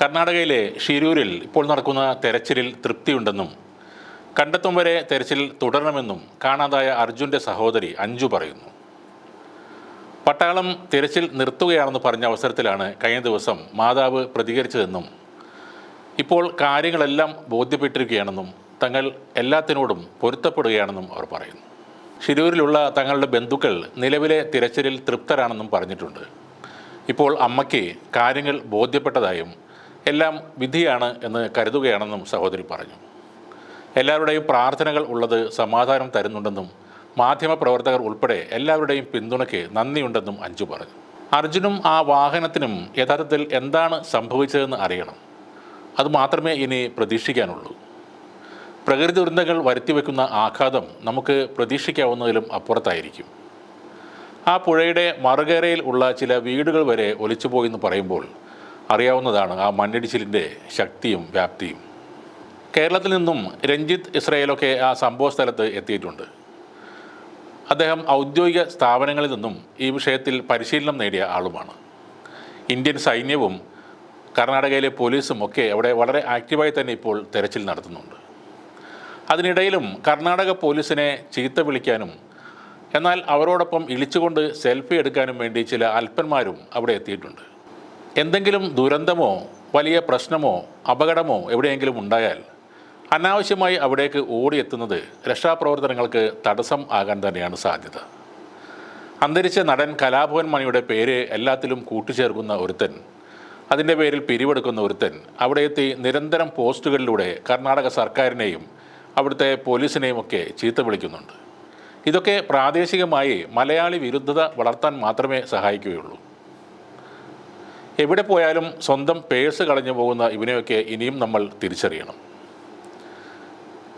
കർണാടകയിലെ ഷിരൂരിൽ ഇപ്പോൾ നടക്കുന്ന തെരച്ചിലിൽ തൃപ്തിയുണ്ടെന്നും കണ്ടെത്തും വരെ തെരച്ചിൽ തുടരണമെന്നും കാണാതായ അർജുന്റെ സഹോദരി അഞ്ജു പറയുന്നു. പട്ടാളം തിരച്ചിൽ നിർത്തുകയാണെന്ന് പറഞ്ഞ അവസരത്തിലാണ് കഴിഞ്ഞ ദിവസം മാതാവ് പ്രതികരിച്ചതെന്നും ഇപ്പോൾ കാര്യങ്ങളെല്ലാം ബോധ്യപ്പെട്ടിരിക്കുകയാണെന്നും തങ്ങൾ എല്ലാത്തിനോടും പൊരുത്തപ്പെടുകയാണെന്നും അവർ പറയുന്നു. ഷിരൂരിലുള്ള തങ്ങളുടെ ബന്ധുക്കൾ നിലവിലെ തിരച്ചിലിൽ തൃപ്തരാണെന്നും പറഞ്ഞിട്ടുണ്ട്. ഇപ്പോൾ അമ്മയ്ക്ക് കാര്യങ്ങൾ ബോധ്യപ്പെട്ടതായും എല്ലാം വിധിയാണ് എന്ന് കരുതുകയാണെന്നും സഹോദരി പറഞ്ഞു. എല്ലാവരുടെയും പ്രാർത്ഥനകൾ ഉള്ളത് സമാധാനം തരുന്നുണ്ടെന്നും മാധ്യമപ്രവർത്തകർ ഉൾപ്പെടെ എല്ലാവരുടെയും പിന്തുണയ്ക്ക് നന്ദിയുണ്ടെന്നും അഞ്ജു പറഞ്ഞു. അർജുനും ആ വാഹനത്തിനും യഥാർത്ഥത്തിൽ എന്താണ് സംഭവിച്ചതെന്ന് അറിയണം. അതുമാത്രമേ ഇനി പ്രതീക്ഷിക്കാനുള്ളൂ. പ്രകൃതി ദുരന്തങ്ങൾ വരുത്തിവെക്കുന്ന ആഘാതം നമുക്ക് പ്രതീക്ഷിക്കാവുന്നതിലും അപ്പുറത്തായിരിക്കും. ആ പുഴയുടെ മറുകരയിൽ ഉള്ള ചില വീടുകൾ വരെ ഒലിച്ചുപോയി എന്ന് പറയുമ്പോൾ അറിയാവുന്നതാണ് ആ മണ്ണിടിച്ചിലിന്റെ ശക്തിയും വ്യാപ്തിയും. കേരളത്തിൽ നിന്നും രഞ്ജിത്ത് ഇസ്രയേലൊക്കെ ആ സംഭവ സ്ഥലത്ത് എത്തിയിട്ടുണ്ട്. അദ്ദേഹം ഔദ്യോഗിക സ്ഥാപനങ്ങളിൽ നിന്നും ഈ വിഷയത്തിൽ പരിശീലനം നേടിയ ആളുമാണ്. ഇന്ത്യൻ സൈന്യവും കർണാടകയിലെ പോലീസും ഒക്കെ അവിടെ വളരെ ആക്റ്റീവായി തന്നെ ഇപ്പോൾ തെരച്ചിൽ നടത്തുന്നുണ്ട്. അതിനിടയിലും കർണാടക പോലീസിനെ ചീത്ത വിളിക്കാനും എന്നാൽ അവരോടൊപ്പം ഇളിച്ചുകൊണ്ട് സെൽഫി എടുക്കാനും വേണ്ടി ചില അല്പന്മാരും അവിടെ എത്തിയിട്ടുണ്ട്. എന്തെങ്കിലും ദുരന്തമോ വലിയ പ്രശ്നമോ അപകടമോ എവിടെയെങ്കിലും ഉണ്ടായാൽ അനാവശ്യമായി അവിടേക്ക് ഓടിയെത്തുന്നത് രക്ഷാപ്രവർത്തനങ്ങൾക്ക് തടസ്സം ആകാൻ തന്നെയാണ് സാധ്യത. അന്തരിച്ച നടൻ കലാഭവൻ മണിയുടെ പേര് എല്ലാത്തിലും കൂട്ടിച്ചേർക്കുന്ന ഒരുത്തൻ അതിന്റെ പേരിൽ പിരിവെടുക്കുന്ന ഒരുത്തൻ അവിടെ എത്തി നിരന്തരം പോസ്റ്റുകളിലൂടെ കർണാടക സർക്കാരിനെയും അവിടുത്തെ പോലീസിനെയും ഒക്കെ ചീത്ത വിളിക്കുന്നുണ്ട്. ഇതൊക്കെ പ്രാദേശികമായി മലയാളി വിരുദ്ധത വളർത്താൻ മാത്രമേ സഹായിക്കുകയുള്ളൂ. എവിടെ പോയാലും സ്വന്തം പേഴ്സ് കളഞ്ഞു പോകുന്ന ഇവനെയൊക്കെ ഇനിയും നമ്മൾ തിരിച്ചറിയണം.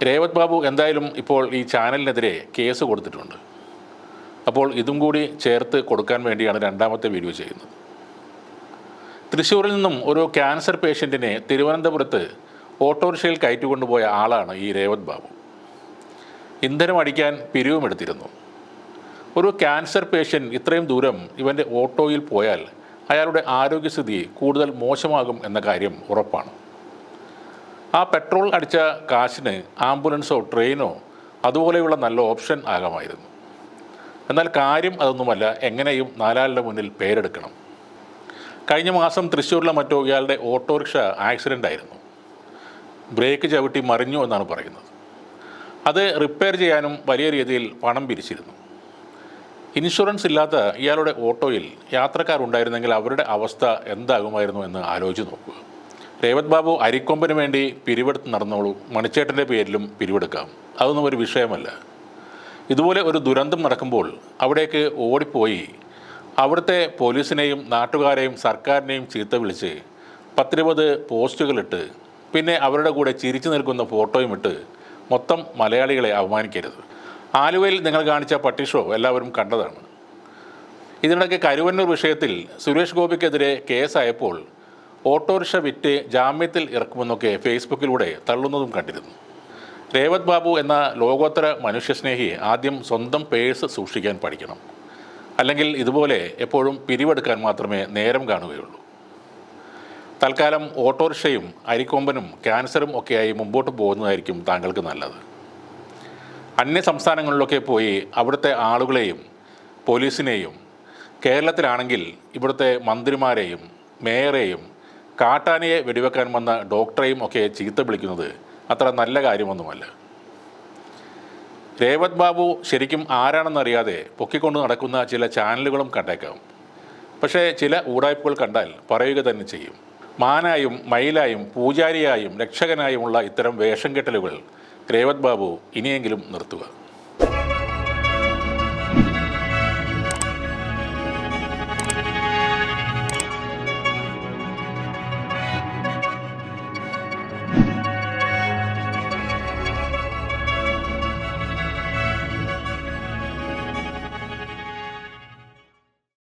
രേവത് ബാബു എന്തായാലും ഇപ്പോൾ ഈ ചാനലിനെതിരെ കേസ് കൊടുത്തിട്ടുണ്ട്. അപ്പോൾ ഇതും കൂടി ചേർത്ത് കൊടുക്കാൻ വേണ്ടിയാണ് രണ്ടാമത്തെ വീഡിയോ ചെയ്യുന്നത്. തൃശ്ശൂരിൽ നിന്നും ഒരു ക്യാൻസർ പേഷ്യന്റിനെ തിരുവനന്തപുരത്ത് ഓട്ടോറിക്ഷയിൽ കയറ്റിക്കൊണ്ടുപോയ ആളാണ് ഈ രേവത് ബാബു. ഇന്ധനം അടിക്കാൻ പിരിവുമെടുത്തിരുന്നു ഒരു ക്യാൻസർ പേഷ്യന്റ് ഇത്രയും ദൂരം ഇവന്റെ ഓട്ടോയിൽ പോയാൽ അയാളുടെ ആരോഗ്യസ്ഥിതി കൂടുതൽ മോശമാകും എന്ന കാര്യം ഉറപ്പാണ്. ആ പെട്രോൾ അടിച്ച കാശിന് ആംബുലൻസോ ട്രെയിനോ അതുപോലെയുള്ള നല്ല ഓപ്ഷൻ ആകാമായിരുന്നു. എന്നാൽ കാര്യം അതൊന്നുമല്ല എങ്ങനെയും നാലാളുടെ മുന്നിൽ പേരെടുക്കണം. കഴിഞ്ഞ മാസം തൃശ്ശൂരിലെ മറ്റോ ഇയാളുടെ ഓട്ടോറിക്ഷ ആക്സിഡന്റ് ആയിരുന്നു ബ്രേക്ക് ചവിട്ടി മറിഞ്ഞു എന്നാണ് പറയുന്നത്. അത് റിപ്പയർ ചെയ്യാനും വലിയ രീതിയിൽ പണം പിരിച്ചിരുന്നു. ഇൻഷുറൻസ് ഇല്ലാത്ത ഇയാളുടെ ഓട്ടോയിൽ യാത്രക്കാരുണ്ടായിരുന്നെങ്കിൽ അവരുടെ അവസ്ഥ എന്താകുമായിരുന്നു എന്ന് ആലോചിച്ച് നോക്കുക രേവത് ബാബു അരിക്കൊമ്പന് വേണ്ടി പിരിവെടുത്ത് നടന്നോളൂ മണിച്ചേട്ടന്റെ പേരിലും പിരിവെടുക്കാം. അതൊന്നും ഒരു വിഷയമല്ല. ഇതുപോലെ ഒരു ദുരന്തം നടക്കുമ്പോൾ അവിടേക്ക് ഓടിപ്പോയി അവിടുത്തെ പോലീസിനെയും നാട്ടുകാരെയും സർക്കാരിനെയും ചീത്ത വിളിച്ച് പത്തിരുപത് പോസ്റ്റുകളിട്ട് പിന്നെ അവരുടെ കൂടെ ചിരിച്ചു നിൽക്കുന്ന ഫോട്ടോയും ഇട്ട് മൊത്തം മലയാളികളെ അവമാനിക്കരുത് ആലുവയിൽ നിങ്ങൾ കാണിച്ച പട്ടി ഷോ എല്ലാവരും കണ്ടതാണ്. ഇതിനിടയ്ക്ക് കരുവന്നൂർ വിഷയത്തിൽ സുരേഷ് ഗോപിക്കെതിരെ കേസായപ്പോൾ ഓട്ടോറിക്ഷ വിറ്റ് ജാമ്യത്തിൽ ഇറക്കുമെന്നൊക്കെ ഫേസ്ബുക്കിലൂടെ തള്ളുന്നതും കണ്ടിരുന്നു. രേവത് ബാബു എന്ന ലോകോത്തര മനുഷ്യസ്നേഹി ആദ്യം സ്വന്തം പേഴ്സ് സൂക്ഷിക്കാൻ പഠിക്കണം. അല്ലെങ്കിൽ ഇതുപോലെ എപ്പോഴും പിരിവെടുക്കാൻ മാത്രമേ നേരം കാണുകയുള്ളൂ. തൽക്കാലം ഓട്ടോറിക്ഷയും അരിക്കൊമ്പനും ക്യാൻസറും ഒക്കെയായി മുമ്പോട്ട് പോകുന്നതായിരിക്കും താങ്കൾക്ക് നല്ലത്. അന്യ സംസ്ഥാനങ്ങളിലൊക്കെ പോയി അവിടുത്തെ ആളുകളെയും പോലീസിനെയും കേരളത്തിലാണെങ്കിൽ ഇവിടുത്തെ മന്ത്രിമാരെയും മേയറേയും കാട്ടാനയെ വെടിവെക്കാൻ വന്ന ഡോക്ടറെയും ഒക്കെ ചീത്ത വിളിക്കുന്നത് അത്ര നല്ല കാര്യമൊന്നുമല്ല. രേവത് ബാബു ശരിക്കും ആരാണെന്നറിയാതെ പൊക്കിക്കൊണ്ട് നടക്കുന്ന ചില ചാനലുകളും കണ്ടേക്കാം. പക്ഷേ ചില ഊടായ്പകൾ കണ്ടാൽ പറയുക തന്നെ ചെയ്യും. മാനായും മയിലായും പൂജാരിയായും രക്ഷകനായുമുള്ള ഇത്തരം വേഷം കെട്ടലുകൾ രേവത് ബാബു ഇനിയെങ്കിലും നിർത്തുക